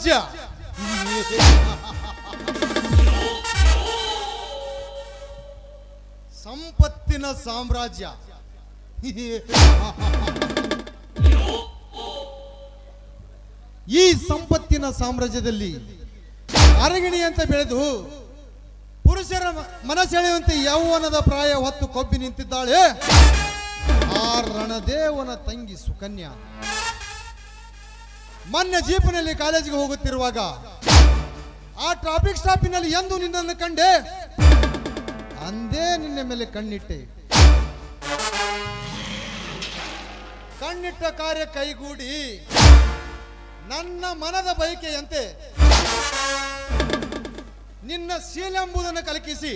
ಸಾಮ್ರಾಜ್ಯ ಸಂಪತ್ತಿನ ಸಾಮ್ರಾಜ್ಯ. ಈ ಸಂಪತ್ತಿನ ಸಾಮ್ರಾಜ್ಯದಲ್ಲಿ ಅರಗಿಣಿ ಅಂತ ಬೆಳೆದು ಪುರುಷರ ಮನಸೆಳೆಯುವಂತೆ ಯೌವನದ ಪ್ರಾಯ ಹೊತ್ತು ಕೊಬ್ಬಿ ನಿಂತಿದ್ದಾಳೆ. ಆ ರಣದೇವನ ತಂಗಿ ಸುಕನ್ಯಾ. ಮೊನ್ನೆ ಜೀಪಿನಲ್ಲಿ ಕಾಲೇಜಿಗೆ ಹೋಗುತ್ತಿರುವಾಗ ಆ ಟ್ರಾಫಿಕ್ ಸ್ಟಾಪಿನಲ್ಲಿ ಎಂದು ನಿನ್ನನ್ನು ಕಂಡೆ. ಅಂದೇ ನಿನ್ನ ಮೇಲೆ ಕಣ್ಣಿಟ್ಟೆ. ಕಣ್ಣಿಟ್ಟ ಕಾರ್ಯ ಕೈಗೂಡಿ ನನ್ನ ಮನದ ಬಯಕೆಯಂತೆ ನಿನ್ನ ಶೀಲೆಂಬುದನ್ನು ಕಲಕಿಸಿ.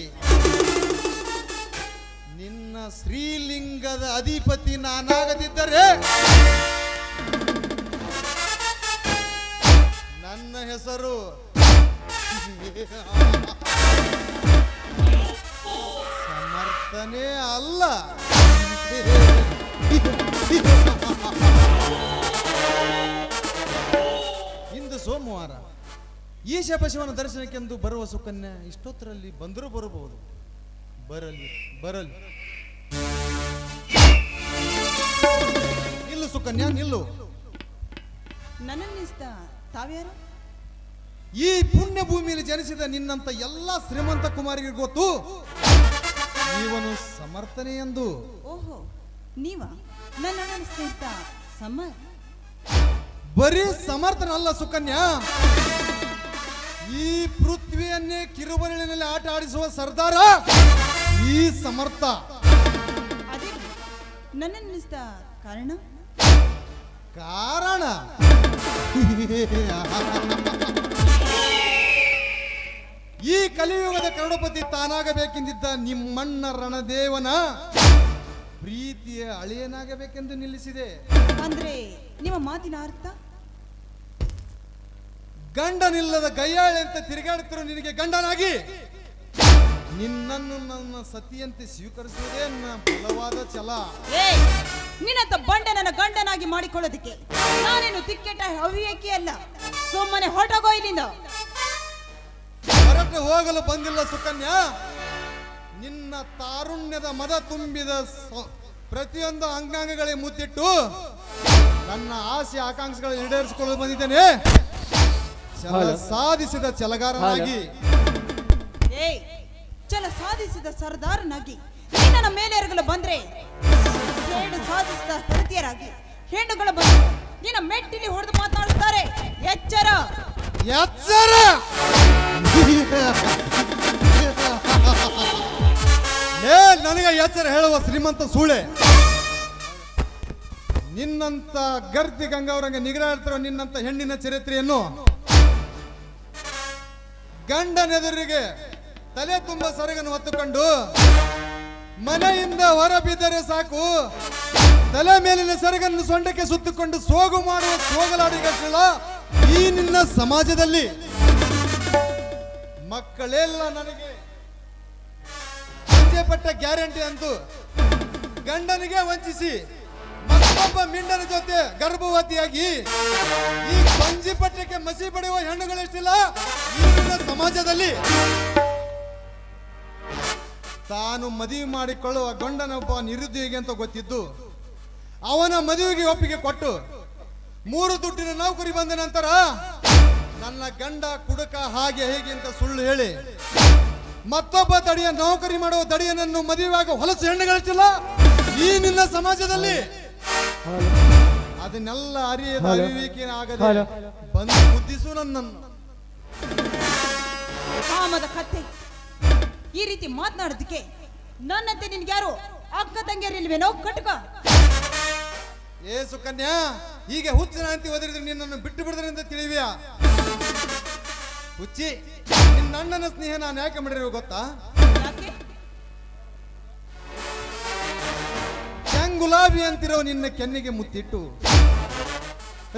ನಿನ್ನ ಶ್ರೀಲಿಂಗದ ಅಧಿಪತಿ ನಾನಾಗದಿದ್ದರೆ ನನ್ನ ಹೆಸರು. ಸಮರ್ಥನೆ ಅಲ್ಲ. ಇಂದು ಸೋಮವಾರ ಈಶ ಪಶುವನ ದರ್ಶನಕ್ಕೆಂದು ಬರುವ ಸುಕನ್ಯಾ ಇಷ್ಟೊತ್ತರಲ್ಲಿ ಬಂದರೂ ಬರಬಹುದು. ಬರಲಿ ಬರಲಿ. ನಿಲ್ಲು ಸುಕನ್ಯಾ, ನಿಲ್ಲು. ನನ್ನನ್ನಿಸ್ತ ತಾವ್ಯಾರು? ಈ ಪುಣ್ಯ ಭೂಮಿಯಲ್ಲಿ ಜನಿಸಿದ ನಿನ್ನಂತ ಎಲ್ಲ ಶ್ರೀಮಂತ ಕುಮಾರಿಗೆ ಗೊತ್ತು. ಇವನು ಸಮರ್ಥನೆ ಎಂದು. ಓಹೋ ನೀವ? ನನ್ನ ಅಣ್ಣನ ಸ್ನೇಹಿತ ಸಮ್ಮ ಬರೀ ಸಮರ್ಥನಲ್ಲ ಸುಕನ್ಯಾ. ಈ ಪೃಥ್ವಿಯನ್ನೇ ಕಿರುಬರಳಿನಲ್ಲಿ ಆಟ ಆಡಿಸುವ ಸರ್ದಾರ ಈ ಸಮರ್ಥ. ಅದೇ ಕಾರಣ? ಕಾರಣ? ಈ ಕಲಿಯುಗದ ಕರುಣಪತಿ ತಾನಾಗಬೇಕೆಂದಿದ್ದ ನಿಮ್ಮಣ್ಣ ರಣದೇವನ ಪ್ರೀತಿಯ ಅಳಿಯನಾಗಬೇಕೆಂದು ನಿಲ್ಲಿಸಿದೆ. ಅಂದ್ರೆ ನಿಮ್ಮ ಮಾತಿನ ಅರ್ಥ? ಗಂಡನಿಲ್ಲದ ಗೈಯಾಳೆ ಅಂತ ತಿರುಗಾಡುತ್ತಿರೋ ನಿನಗೆ ಗಂಡನಾಗಿ ನಿನ್ನನ್ನು ನನ್ನ ಸತಿಯಂತೆ ಸ್ವೀಕರಿಸುವುದೇ ನನ್ನ ಬಲವಾದ ಛಲ. ನಿನ್ನಂತ ಬಂಡೆ ನನ್ನ ಗಂಡನಾಗಿ ಮಾಡಿಕೊಳ್ಳೋದಕ್ಕೆ ನಾನೇನು ತಿಕ್ಕೆಟ ಹವ್ಯಕಿ ಅಲ್ಲ ಸುಮ್ಮನೆ ಹೊರಟೋಗೋ ಇಲ್ಲಿಂದ. ಹೋಗಲು ಬಂದಿಲ್ಲ ಸುಕನ್ಯಾ. ನಿನ್ನ ತಾರುಣ್ಯದ ಮದ ತುಂಬಿದ ಸ- ಪ್ರತಿಯೊಂದು ಅಂಗಾಂಗಗಳಿಗೆ ಮುತ್ತಿಟ್ಟು ನನ್ನ ಆಸೆ ಆಕಾಂಕ್ಷೆಗಳನ್ನು ಈಡೇರಿಸಿಕೊಳ್ಳಲು ಬಂದಿದ್ದೇನೆ. ಛಲ ಸಾಧಿಸಿದ ಚಲಗಾರನಾಗಿ ಏ ಚಲ ಸಾಧಿಸಿದ ಸರ್ದಾರನಾಗಿ. ನಿನ್ನ ಮೇಲೆ ಎರಗಲು ಬಂದ್ರೆ ಹೆಣ್ಣು ಸಾಧಿಸಿದ ಹೃದಯರಾಗಿ ಹೆಣ್ಣುಗಳ ಬಂದು ನಿನ್ನ ಮೆಟ್ಟಿಲಿ ಹೊಡೆದು ಮಾತನಾಡುತ್ತಾರೆ. ಎಚ್ಚರ. ಎಚ್ಚರ ಏ, ನನಗೆ ಎಚ್ಚರ ಹೇಳುವ ಶ್ರೀಮಂತ ಸೂಳೆ. ನಿನ್ನಂತ ಗರ್ದಿ ಗಂಗಾವರಂಗ ನಿಗರಾಡ್ತಿರೋ ನಿನ್ನಂತ ಹೆಣ್ಣಿನ ಚರಿತ್ರೆಯನ್ನು ಗಂಡನೆದುರಿಗೆ ತಲೆ ತುಂಬ ಸರಗನ್ನು ಹೊತ್ತುಕೊಂಡು ಮನೆಯಿಂದ ಹೊರ ಬಿದ್ದರೆ ಸಾಕು. ತಲೆ ಮೇಲಿನ ಸೆರಗನ್ನು ಸೊಂಡಕ್ಕೆ ಸುತ್ತಿಕೊಂಡು ಸೋಗು ಮಾಡುವ ಸೋಗಲಾಡಿಗಟ್ಟಿಲ್ಲ ಈ ನಿನ್ನ ಸಮಾಜದಲ್ಲಿ ಮಕ್ಕಳೆಲ್ಲ ನನಗೆ ಪಟ್ಟ ಗ್ಯಾರಂಟಿ ಅಂತು ಗಂಡನಿಗೆ ವಂಚಿಸಿ ಮತ್ತೊಬ್ಬ ಮಿಂಡನ ಜೊತೆ ಗರ್ಭವತಿಯಾಗಿ ಈ ಪಂಜಿ ಪಟ್ಟಕ್ಕೆ ಮಸಿ ಪಡೆಯುವ ಹೆಣ್ಣುಗಳೆಷ್ಟಿಲ್ಲ ಈ ನಿನ್ನ ಸಮಾಜದಲ್ಲಿ ತಾನು ಮದುವೆ ಮಾಡಿಕೊಳ್ಳುವ ಗಂಡನೊಬ್ಬ ನಿರುದ್ಯೋಗಿ ಅಂತ ಗೊತ್ತಿದ್ದು ಅವನ ಮದುವೆಗೆ ಒಪ್ಪಿಗೆ ಕೊಟ್ಟು ಮೂರು ದುಡ್ಡಿನ ನೌಕರಿ ಬಂದ ನಂತರ ನನ್ನ ಗಂಡ ಕುಡುಕ ಹಾಗೆ ಹೇಗೆ ಅಂತ ಸುಳ್ಳು ಹೇಳಿ ಮತ್ತೊಬ್ಬ ದಡಿಯ ನೌಕರಿ ಮಾಡುವ ದಡಿಯನನ್ನು ಮದುವೆಯಾಗ ಹೊಲಸು ಹೆಣ್ಣುಗಳಿಸಿಲ್ಲ ಈ ನಿನ್ನ ಸಮಾಜದಲ್ಲಿ? ಅದನ್ನೆಲ್ಲ ಅರಿಯದ ಅವಿವೇಕಿನ ಆಗದೆ ಬಂದು ಬುದ್ಧಿಸು ನನ್ನನ್ನು. ಕಾಮದ ಕತ್ತೆ ಈ ರೀತಿ ಮಾತನಾಡೋದಕ್ಕೆ ನನ್ನಂತೆ ನಿನ್ಗ್ಯಾರು ಅಕ್ಕ ತಂಗಿಯರಿಲ್ವೇನೋ ಕಟ್ಕ? ಏ ಸುಕನ್ಯಾ ಹೀಗೆ ಹುಚ್ಚಿನ ಅಂತಿ ಒದರಿದ್ರೆ ನಿನ್ನನ್ನು ಬಿಟ್ಟು ಬಿಡಿದ್ರೆ ಅಂತ ತಿಳಿವಿಯಾ? ಹುಚ್ಚಿ ನಿನ್ನ ಅಣ್ಣನ ಸ್ನೇಹ ನಾನು ಯಾಕೆ ಮಾಡಿರೋ ಗೊತ್ತಾ? ಗುಲಾಬಿ ಅಂತಿರೋ ನಿನ್ನ ಕೆನ್ನಿಗೆ ಮುತ್ತಿಟ್ಟು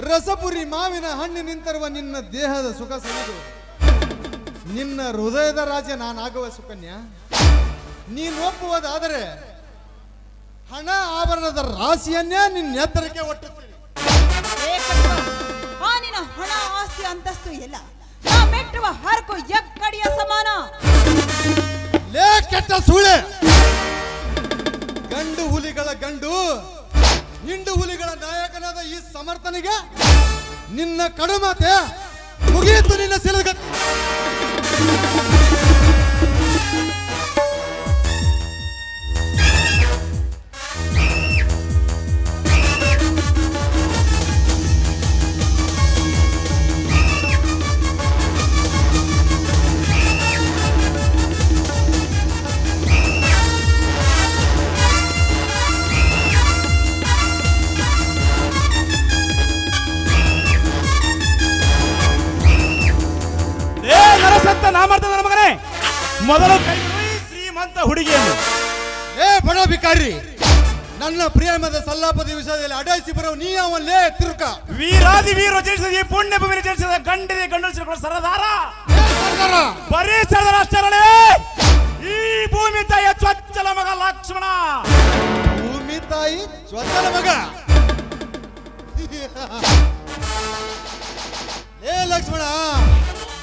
ರಸಪುರಿ ಮಾವಿನ ಹಣ್ಣು ನಿಂತಿರುವ ನಿನ್ನ ದೇಹದ ಸುಖ ಸವಿದು ನಿನ್ನ ಹೃದಯದ ರಾಜ ನಾನಾಗುವ ಸುಕನ್ಯಾ? ನೀನು ಒಪ್ಪುವುದಾದರೆ ಹಣ ಆಭರಣದ ರಾಶಿಯನ್ನೇ ನಿನ್ನ ಎತ್ತರಕ್ಕೆ ಒಟ್ಟುತ್ತೀನಿ ಕಟುಕ, ಆ ಹಣ ಆಸ್ತಿ ಅಂತಸ್ತು ಎಲ್ಲ ನಾ ಮೆಟ್ಟುವ ಹರಕು ಎಕ್ಕಡಿಯ ಸಮಾನ. ಲೇ ಕೆಟ್ಟ ಸುಳೆ ಗಂಡು ಹುಲಿಗಳ ಗಂಡು, ಹಿಂಡು ಹುಲಿಗಳ ನಾಯಕನಾದ ಈ ಸಮರ್ಥನಿಗೆ ನಿನ್ನ ಕಡುಮಾತೆ ಮುಗಿಯಿತು ನಿನ್ನ ಸಿಲಗ ಮೊದಲು ಕೈ ಶ್ರೀಮಂತ ಹುಡುಗಿಯನ್ನು. ಏ ಬಡ ಭಿಕಾರಿ ನನ್ನ ಪ್ರೇಮದ ಸಲ್ಲಾಪದಿ ವಿಷಯದಲ್ಲಿ ಅಡಾಯಿಸಿ ಬರೋ ನೀ ಅವಲ್ಲೇ ತಿರುಕ. ವೀರಾದಿ ವೀರ ಜನಿಸಿದ ಈ ಪುಣ್ಯ ಭೂಮಿನ ಜನಿಸಿದ ಗಂಡಿದೆ ಗಂಡಸಿನ ಸರದಾರ. ಏ ಸರ್ದಾರ, ಬರೀ ಸರದಾರ ಅಷ್ಟರೇ ಈ ಭೂಮಿ ತಾಯಿಯ ಚೊಚ್ಚಲ ಮಗ ಲಕ್ಷ್ಮಣ. ಭೂಮಿ ತಾಯಿ ಸ್ವತಃ ಮಗ. ಏ ಲಕ್ಷ್ಮಣ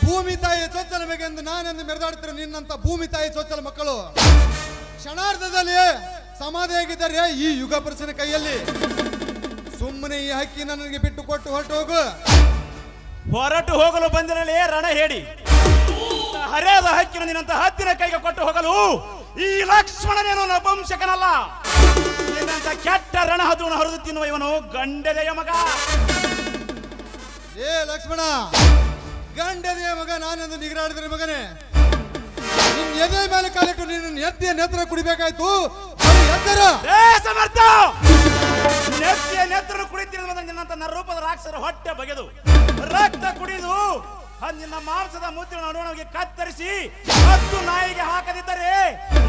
ಭೂಮಿ ತಾಯಿ ಚೊಚ್ಚಲ ಎಂದು ನಾನೆಂದು ಮೆರೆದಾಡ್ತಿರೋ ನಿನ್ನಂತ ಭೂಮಿ ತಾಯಿ ಚೊಚ್ಚಲ ಮಕ್ಕಳು ಕ್ಷಣಾರ್ಧದಲ್ಲಿ ಸಮಾಧಿಯಾಗಿದ್ದಾರೆ ಈ ಯುಗ ಪುರುಷನ ಕೈಯಲ್ಲಿ ಸುಮ್ಮನೆ ಈ ಹಕ್ಕಿ ನನಗೆ ಬಿಟ್ಟು ಕೊಟ್ಟು ಹೊರಟು ಹೋಗು. ಹೊರಟು ಹೋಗಲು ಬಂದಿರಲಿ ರಣ ಹೇಳಿ. ಹರಿಯಾದ ಹಕ್ಕಿನ ನಿನ್ನಂತ ಹತ್ತಿನ ಕೈಗೆ ಕೊಟ್ಟು ಹೋಗಲು ಈ ಲಕ್ಷ್ಮಣನೇನು ನಪುಂಸಕನಲ್ಲ ನಿನ್ನಂತ ಕೆಟ್ಟ ರಣ ಹದುವನ್ನು ಹರಿದು ತಿನ್ನುವ ಇವನು ಗಂಡದೆಯ ಮಗ. ಏ ಲಕ್ಷ್ಮಣ ಗಂಡನೆಯ ಮಗ ನಾನೊಂದು ನಿಗರಾಡಿದ್ರೆ ಮಗನೇ. ನಿನ್ ಎದೆ ಮೇಲೆ ಕಾಲಿಟ್ಟು ನಿನ್ನ ಎತ್ತಿಯ ನೇತ್ರ ಕುಡಿಬೇಕಾಯ್ತು. ಎತ್ತರ. ಏ ಸಮರ್ಥ! ನೆತ್ತಿಯ ನೆತ್ತರು ಮತ್ತೆ ನಿನ್ನಂತ ನರೂಪದ ರಾಕ್ಷಸರ ಹೊಟ್ಟೆ ಬಗೆದು. ರಕ್ತ ಕುಡಿದು ಅದ್ ನಿನ್ನ ಮಾಂಸದ ಮೂತ್ರ ನಡುವಣಿಗೆ ಕತ್ತರಿಸಿ ಹತ್ತು ನಾಯಿಗೆ ಹಾಕದಿದ್ದರೆ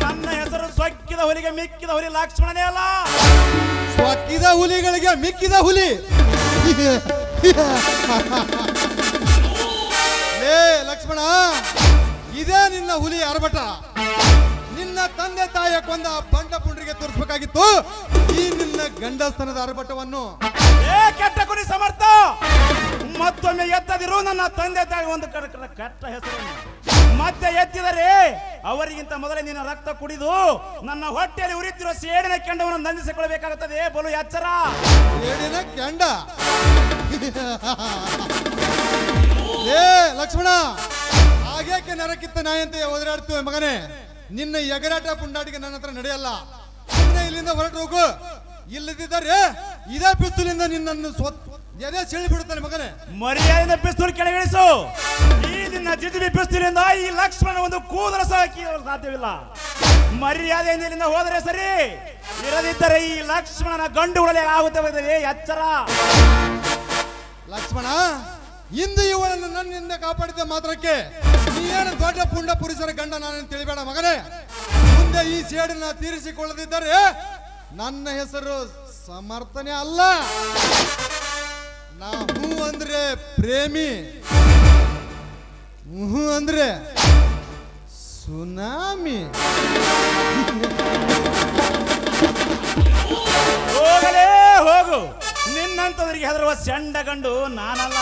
ನನ್ನ ಹೆಸರು ಸೊಕ್ಕಿದ ಹುಲಿಗೆ ಮಿಕ್ಕಿದ ಹುಲಿ ಲಕ್ಷ್ಮಣನೇ ಅಲ್ಲ. ಸ್ವಕ್ಕಿದ ಹುಲಿಗಳಿಗೆ ಮಿಕ್ಕಿದ ಹುಲಿ. ಲಕ್ಷ್ಮಣ ಇದೇ ನಿನ್ನ ಹುಲಿ ಅರಬಟ. ನಿನ್ನ ತಂದೆ ತಾಯಿಯ ಕೊಂದ ಬಂಡ ಪುಂಡ್ರಿಗೆ ತೋರಿಸ್ಬೇಕಾಗಿತ್ತು. ಈ ನಿನ್ನ ಗಂಡಸ್ತನದ ಅರಬಟವನ್ನು. ಏ ಕೆಟ್ಟ ಕುರಿ ಸಮರ್ಥ. ಮತ್ತೊಮ್ಮೆ ಎತ್ತದಿರು ನನ್ನ ತಂದೆ ತಾಯಿ ಒಂದು ಕಡ- ಕೆಟ್ಟ ಹೆಸರು. ಮತ್ತೆ ಎತ್ತಿದರೆ ಅವರಿಗಿಂತ ಮೊದಲೇ ನಿನ್ನ ರಕ್ತ ಕುಡಿದು ನನ್ನ ಹೊಟ್ಟೆಯಲ್ಲಿ ಉರಿತಿರುವ ಸೇಡಿನ ಕೆಂಡವನ್ನು ನಂದಿಸಿಕೊಳ್ಳಬೇಕಾಗುತ್ತದೆ. ಬಲು ಎಚ್ಚರ. ಸೇಡಿನ ಕೆಂಡ. ಏ ಲಕ್ಷ್ಮಣ ಹಾಗೇಕೆ ನರಕಿತ್ತ ನಾಯಂತೆ? ಓದರಾಡ್ತೀವಿ ಮಗನೇ? ನಿನ್ನ ಎಗರಾಟ ಪುಂಡಾಟಿಗೆ ನನ್ನ ಹತ್ರ ನಡೆಯಲ್ಲ. ಸುಮ್ಮನೆ ಇಲ್ಲಿಂದ ಹೊರಟು ಹೋಗು. ಇಲ್ಲದಿದ್ದರೆ ಇದೇ ಪಿಸ್ತುಲಿಂದ ನಿನ್ನನ್ನು ಸ್ವತ್ ಎದೆ ಸೆಳಿ ಬಿಡುತ್ತಾನೆ ಮಗನೇ. ಮರ್ಯಾದೆಯಿಂದ ಪಿಸ್ತೂಲ್ ಕೆಳಗಿಳಿಸು ಈ ನಿನ್ನ ಜಿಜಿಬಿ ಪಿಸ್ತೂಲಿಂದ ಈ ಲಕ್ಷ್ಮಣ ಒಂದು ಕೂದಲ ಸಾಕಿ ಕೀಳಲು ಸಾಧ್ಯವಿಲ್ಲ. ಮರ್ಯಾದೆಯಿಂದ ಇಲ್ಲಿಂದ ಹೋದರೆ ಸರಿ. ಇರದಿದ್ದರೆ ಈ ಲಕ್ಷ್ಮಣನ ಗಂಡು ಆಗುತ್ತವೆ ಎಚ್ಚರ. ಲಕ್ಷ್ಮಣ ಇಂದು ಇವಳನ್ನು ನನ್ನಿಂದ ಕಾಪಾಡಿದ ಮಾತ್ರಕ್ಕೆ. ನೀನು ದೊಡ್ಡ ಪುಂಡ ಪುರುಷರ ಗಂಡ ನಾನು ತಿಳಿಬೇಡ ಮಗನೇ. ಮುಂದೆ ಈ ಸೇಡನ್ನ ತೀರಿಸಿಕೊಳ್ಳದಿದ್ದರೆ ನನ್ನ ಹೆಸರು ಸಮರ್ಥನೆ ಅಲ್ಲ. ನಾ ಹೂ ಅಂದ್ರೆ ಪ್ರೇಮಿ. ಹೂ ಅಂದ್ರೆ ಸುನಾಮಿ. ಹೋಗಲೇ ಹೋಗು. ನಿನ್ನಂತವರಿಗೆ ಹೆದರುವ ಸೆಂಡ ಗಂಡು ನಾನಲ್ಲ.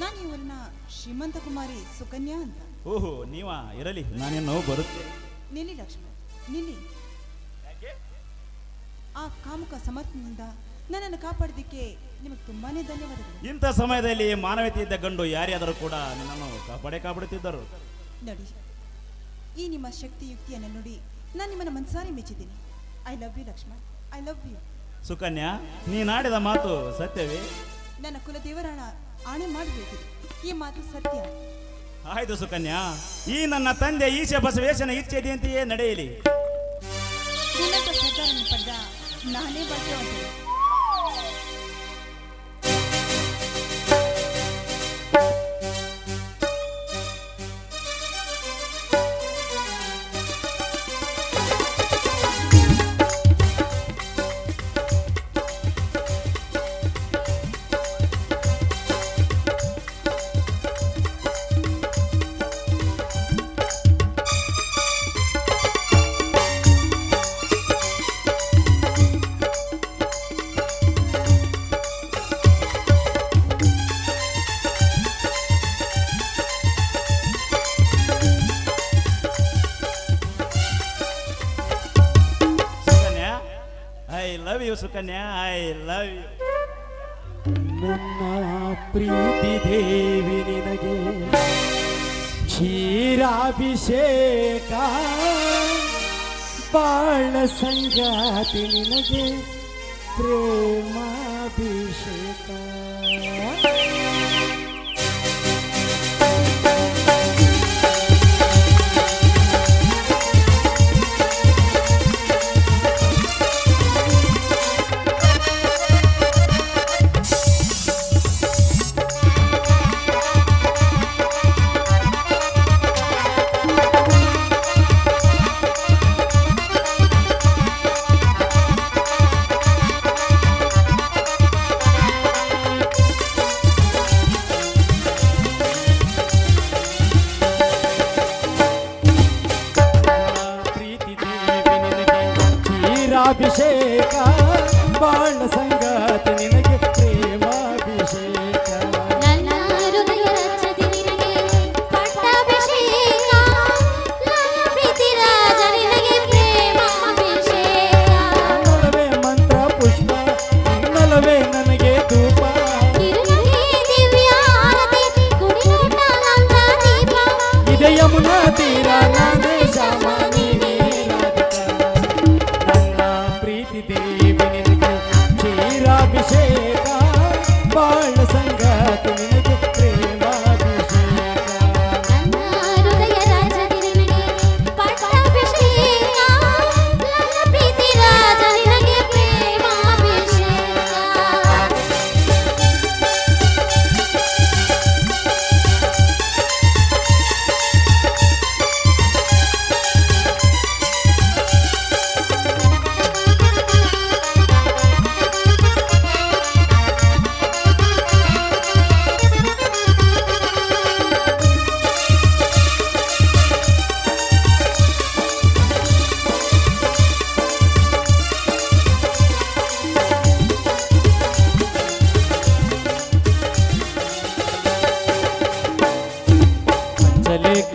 ನಾನು ಇವರನ್ನ ಶ್ರೀಮಂತ ಕುಮಾರಿ ಸುಕನ್ಯಾ ಅಂತ. ಓಹೋ ನೀವಾ? ಇರಲಿ. ನಾನೇನು ಬರುತ್ತೆ. ನಿಲ್ಲಿ ಲಕ್ಷ್ಮಣ್ ನಿಲ್ಲಿ. ಆ ಕಾಮುಕ ಸಮರ್ಥನಿಂದ ನನ್ನನ್ನು ಕಾಪಾಡಿದ್ದಕ್ಕೆ ನಿಮಗೆ ತುಂಬಾನೇ ಧನ್ಯವಾದಗಳು. ಇಂಥ ಸಮಯದಲ್ಲಿ ಮಾನವೀಯತೆ ಇದ್ದ ಗಂಡು ಯಾರ್ಯಾದರೂ ಕೂಡ ನಿನ್ನನ್ನು ಕಾಪಾಡೇ ಕಾಪಾಡುತ್ತಿದ್ದರು. ನೋಡಿ ಈ ನಿಮ್ಮ ಶಕ್ತಿ ಯುಕ್ತಿಯನ್ನು ನೋಡಿ ನಾನು ನಿಮ್ಮನ್ನ ಮನಸಾರಿ ಮೆಚ್ಚಿದ್ದೀನಿ. I love you Lakshman. I love you Sukanya ನೀನಾಡಿದ ಮಾತು ಸತ್ಯವೇ? ನನ್ನ ಕುಲದೇವರಾಣ ಆಣೆ ಮಾಡಬೇಕಿದೆ ಈ ಮಾತು ಸತ್ಯ. ಆಯ್ತು ಸುಕನ್ಯಾ ಈ ನನ್ನ ತಂದೆ ಈಶ ಬಸವೇಶನ ಇಚ್ಛೆಯಂತೆಯೇ ನಡೆಯಲಿ. ನಿನ್ನಂತ ಪಡೆದ ನಾನೇ ಭಾಗ್ಯವಂತಳು ಸುಕನ್ಯಾ ಐ ಲವ್ ಯು ನನ್ನ ಪ್ರೀತಿ ದೇವಿ ನಿನಗೆ ಕ್ಷೀರಾಭಿಷೇಕ ಬಾಳ ಸಂಗಾತಿ ನಿನಗೆ ಪ್ರೇಮ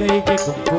கை கேட்கும்